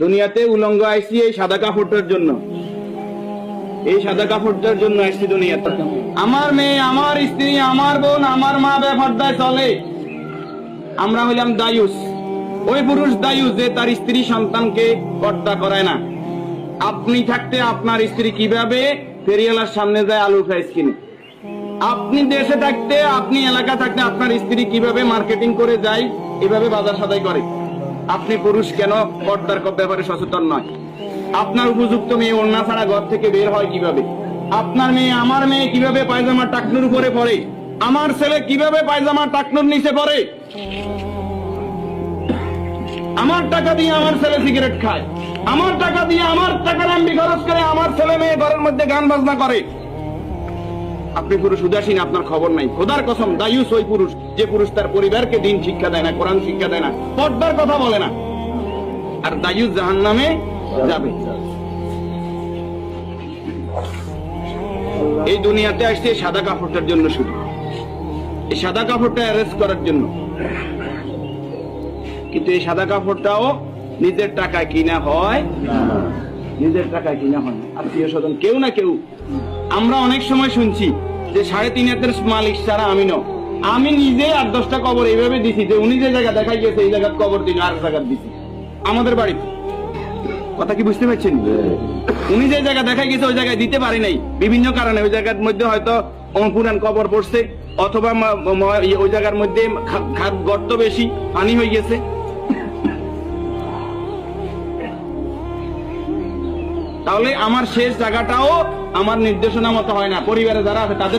দুনিয়াতে উলঙ্গ আইসি এই সাদা কাপড়টার জন্য। এই সাদা কাপড়টার জন্য আসছি দুনিয়াতে। আমার মেয়ে, আমার স্ত্রী, আমার বোন, আমার মা বেফারদায় চলে। আমরা হইলাম দায়ুস। ওই পুরুষ দায়ুস যে তার স্ত্রী সন্তানকে পর্দা করায় না। আপনি থাকতে আপনার স্ত্রী কীভাবে ফেরিয়ালার সামনে যায় আলু ফ্রাইস কিনে? আপনি দেশে থাকতে, আপনি এলাকা থাকতে আপনার স্ত্রী কীভাবে মার্কেটিং করে যায়, এভাবে বাজার সদাই করে? আপনি পুরুষ কেন পর্দার ব্যাপারে সচেতন নয়? আপনার উপযুক্ত মেয়ে অন্য ছাড়া ঘর থেকে বের হয় কীভাবে? আপনার মেয়ে আমার মেয়ে কীভাবে পায়জামা টাকনুর উপরে পড়ে? আমার ছেলে কীভাবে পায়জামা টাকনুর নিচে পড়ে? আমার টাকা দিয়ে আমার ছেলে সিগারেট খায়। আমার টাকা দিয়ে আমার টাকা নাম্বি খরচ করে আমার ছেলে মেয়ে ঘরের মধ্যে গান বাজনা করে। আপনি পুরুষ উদাসীন, আপনার খবর নাই। খোদার কসম, দায়ুস ওই পুরুষ, যে পুরুষ তার পরিবারকে দিন শিক্ষা দেয় না, কোরআন শিক্ষা দেয় না পর্দার কথা বলে না। আর দায়ুস জাহান নামে যাবে। এই দুনিয়াতে আসছে সাদা কাপড়টার জন্য শুধু। এই সাদা কাপড়টা অ্যারেস্ট করার জন্য। কিন্তু এই সাদা কাপড়টাও নিজের টাকায় কিনা হয় নিজের টাকায় কিনা হয় আত্মীয় স্বজন, কেউ না কেউ। আমরা অনেক সময় শুনছি যে সাড়ে তিন হাতের মালিক ছাড়া আমি ন আমি নিজে আট দশটা কবর এইভাবে দিছি যে উনি যে জায়গা দেখাই গেছে এই জায়গার কবর দিন আর জায়গা দিছি। আমাদের বাড়িতে। কথা কি বুঝতে পারছেন? উনি যে জায়গা দেখাই গেছে ওই জায়গায় দিতে পারি নাই। বিভিন্ন কারণে ওই জায়গার মধ্যে হয়তো পুরান কবর পড়ছে, অথবা ওই জায়গার মধ্যে গর্ত বেশি, পানি হয়ে গেছে। তাহলে আমার শেষ জায়গাটাও আমার নির্দেশনা মতো হয় না। পরিবারে যারা আছে তাদের